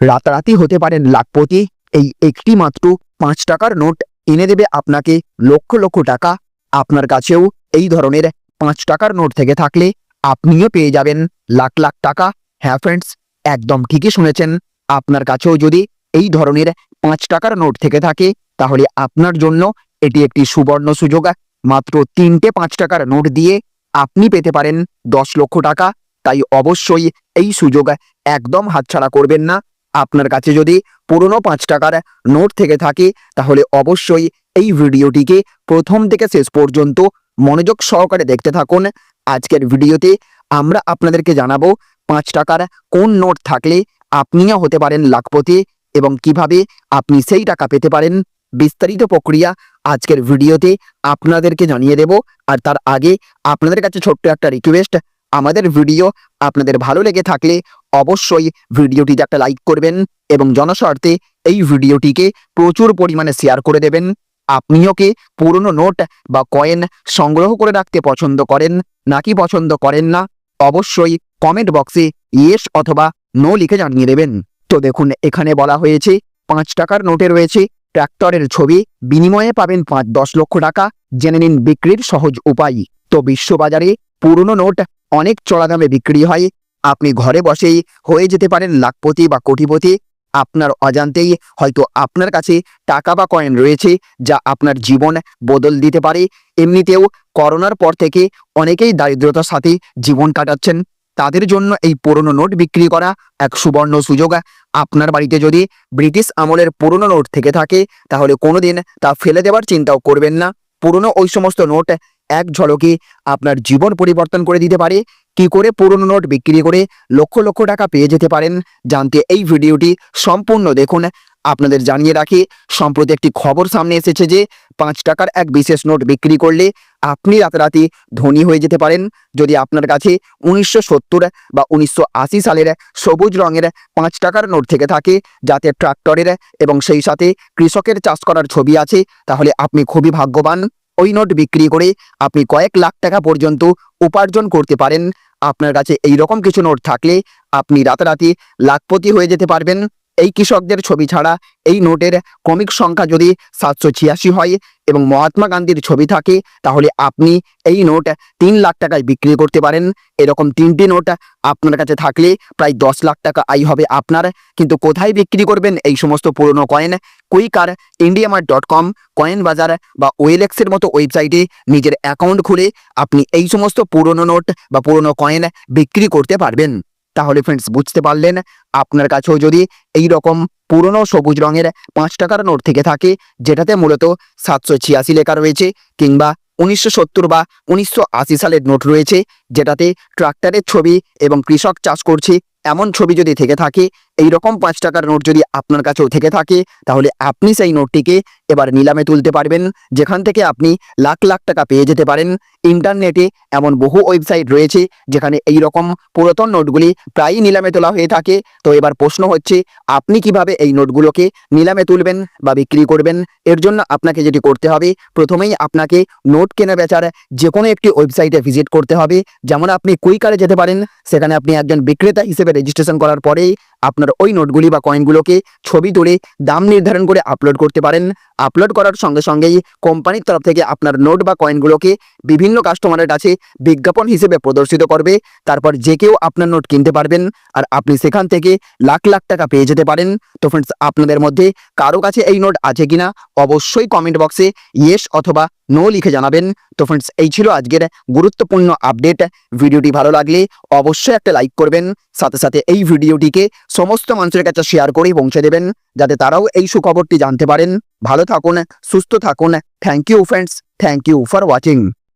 রাতারাতি হতে পারেন লাখপতি। এই একটি মাত্র পাঁচ টাকার নোট এনে দেবে আপনাকে লক্ষ লক্ষ টাকা। আপনার কাছেও এই ধরনের পাঁচ টাকার নোট থেকে থাকলে আপনিও পেয়ে যাবেন লাখ লাখ টাকা। হ্যাঁ ফ্রেন্ডস একদম ঠিকই শুনেছেন। আপনার কাছেও যদি এই ধরনের পাঁচ টাকার নোট থেকে থাকে, তাহলে আপনার জন্য এটি একটি সুবর্ণ সুযোগ। মাত্র তিনটে পাঁচ টাকার নোট দিয়ে আপনি পেতে পারেন দশ লক্ষ টাকা। তাই অবশ্যই এই সুযোগ একদম হাতছাড়া করবেন না। আপনার কাছে যদি পুরনো পাঁচ টাকার নোট থেকে থাকে, তাহলে অবশ্যই এই ভিডিওটিকে প্রথম থেকে শেষ পর্যন্ত মনোযোগ সহকারে দেখতে থাকুন। আজকের ভিডিওতে আমরা আপনাদেরকে জানাব পাঁচ টাকার কোন নোট থাকলে আপনিও হতে পারেন লাখপতি এবং কীভাবে আপনি সেই টাকা পেতে পারেন। বিস্তারিত প্রক্রিয়া আজকের ভিডিওতে আপনাদেরকে জানিয়ে দেব। আর তার আগে আপনাদের কাছে ছোট্ট একটা রিকোয়েস্ট আমাদের ভিডিও আপনাদের ভালো লেগে থাকলে অবশ্যই ভিডিওটিতে একটা লাইক করবেন এবং জনস্বার্থে এই ভিডিওটিকে প্রচুর পরিমাণে শেয়ার করে দেবেন। আপনিও কি পুরনো নোট বা কয়েন সংগ্রহ করে রাখতে পছন্দ করেন নাকি পছন্দ করেন না? অবশ্যই কমেন্ট বক্সে ইয়েস অথবা নো লিখে জানিয়ে দেবেন। তো দেখুন, এখানে বলা হয়েছে পাঁচ টাকার নোটে রয়েছে ট্র্যাক্টরের ছবি। বিনিময়ে পাবেন পাঁচ দশ লক্ষ টাকা। জেনে নিন বিক্রির সহজ উপায়। তো বিশ্ববাজারে পুরনো নোট অনেক চড়া দামে বিক্রি হয়। আপনি ঘরে বসেই হয়ে যেতে পারেন লাখপতি বা কোটিপতি। আপনার অজান্তেই হয়তো আপনার কাছে টাকা বা কয়েন রয়েছে যা আপনার জীবন বদল দিতে পারে। এমনিতেও করোনার পর থেকে অনেকেই দারিদ্রতার সাথে জীবন কাটাচ্ছেন। তাদের জন্য এই পুরনো নোট বিক্রি করা এক সুবর্ণ সুযোগ। আপনার বাড়িতে যদি ব্রিটিশ আমলের পুরনো নোট থেকে থাকে, তাহলে কোনোদিন তা ফেলে দেওয়ার চিন্তাও করবেন না। পুরনো ওই সমস্ত নোট এক ঝলকে আপনার জীবন পরিবর্তন করে দিতে পারে। কি করে পুরনো নোট বিক্রি করে লক্ষ লক্ষ টাকা পেয়ে যেতে পারেন জানতে এই ভিডিওটি সম্পূর্ণ দেখুন। আপনাদের জানিয়ে রাখি, সম্প্রতি একটি খবর সামনে এসেছে যে, পাঁচ টাকার এক বিশেষ নোট বিক্রি করলে আপনি রাতারাতি ধনী হয়ে যেতে পারেন। যদি আপনার কাছে উনিশশো সত্তর বা উনিশশো আশি সালের সবুজ রঙের পাঁচ টাকার নোট থেকে থাকে, যাতে ট্রাক্টরের এবং সেই সাথে কৃষকের চাষ করার ছবি আছে, তাহলে আপনি খুবই ভাগ্যবান। ওই নোট বিক্রি করে আপনি কয়েক লাখ টাকা পর্যন্ত উপার্জন করতে পারেন। আপনার কাছে এই রকম কিছু নোট থাকলে আপনি রাতারাতি লাখপতি হয়ে যেতে পারবেন। এই কৃষকদের ছবি ছাড়া এই নোটের ক্রমিক সংখ্যা যদি সাতশো ছিয়াশি হয় এবং মহাত্মা গান্ধীর ছবি থাকে, তাহলে আপনি এই নোট তিন লাখ টাকায় বিক্রি করতে পারেন। এরকম তিনটি নোট আপনার কাছে থাকলে প্রায় দশ লাখ টাকা আয় হবে আপনার। কিন্তু কোথায় বিক্রি করবেন এই সমস্ত পুরনো coin? Quikr, IndiaMART dot com coin বাজার বা ওয়েলেক্সের মতো ওয়েবসাইটে নিজের অ্যাকাউন্ট খুলে আপনি এই সমস্ত পুরনো নোট বা পুরনো কয়েন বিক্রি করতে পারবেন। তাহলে ফ্রেন্ডস বুঝতে পারলেন। আপনার কাছেও যদি এই রকম পুরনো সবুজ রঙের পাঁচ টাকার নোট থেকে থাকে, যেটাতে মূলত সাতশো ছিয়াশি লেখা রয়েছে কিংবা উনিশশো সত্তর বা উনিশশো আশি সালের নোট রয়েছে, যেটাতে ট্রাক্টরের ছবি এবং কৃষক চাষ করছে, এমন ছবি যদি থেকে থাকে এই রকম পাঁচ টাকার নোট যদি আপনার কাছেও থেকে থাকে, তাহলে আপনি সেই নোটটিকে এবার নিলামে তুলতে পারবেন, যেখান থেকে আপনি লাখ লাখ টাকা পেয়ে যেতে পারেন। ইন্টারনেটে এমন বহু ওয়েবসাইট রয়েছে, যেখানে এই রকম পুরাতন নোটগুলি প্রায়ই নিলামে তোলা হয়ে থাকে। তো এবার প্রশ্ন হচ্ছে, আপনি কীভাবে এই নোটগুলোকে নিলামে তুলবেন বা বিক্রি করবেন? এর জন্য আপনাকে যেটি করতে হবে, প্রথমেই আপনাকে নোট কেনা বেচার যে কোনো একটি ওয়েবসাইটে ভিজিট করতে হবে। যেমন আপনি কুইকারে যেতে পারেন, সেখানে আপনি একজন বিক্রেতা হিসেবে রেজিস্ট্রেশন করার পরেই আপনার ওই নোটগুলি বা কয়েনগুলোকে ছবি তুলে দাম নির্ধারণ করে আপলোড করতে পারেন। আপলোড করার সঙ্গে সঙ্গেই কোম্পানির তরফ থেকে আপনার নোট বা কয়েনগুলোকে বিভিন্ন কাস্টমারের কাছে বিজ্ঞাপন হিসেবে প্রদর্শিত করবে। তারপর যে কেউ আপনার নোট কিনতে পারবেন আর আপনি সেখান থেকে লাখ লাখ টাকা পেয়ে যেতে পারেন। তো ফ্রেন্ডস আপনাদের মধ্যে কারও কাছে এই নোট আছে কিনা? অবশ্যই কমেন্ট বক্সে ইয়েস অথবা নো লিখে জানাবেন। তো ফ্রেন্ডস এই ছিল আজকের গুরুত্বপূর্ণ আপডেট ভিডিওটি ভালো লাগলে অবশ্যই একটা লাইক করবেন। সাথে সাথে এই ভিডিওটিকে সমস্ত মানুষের কাছে শেয়ার করে পৌঁছে দেবেন, যাতে তারাও এই সুখবরটি জানতে পারেন। ভালো থাকুন, সুস্থ থাকুন। Thank you friends thank you for watching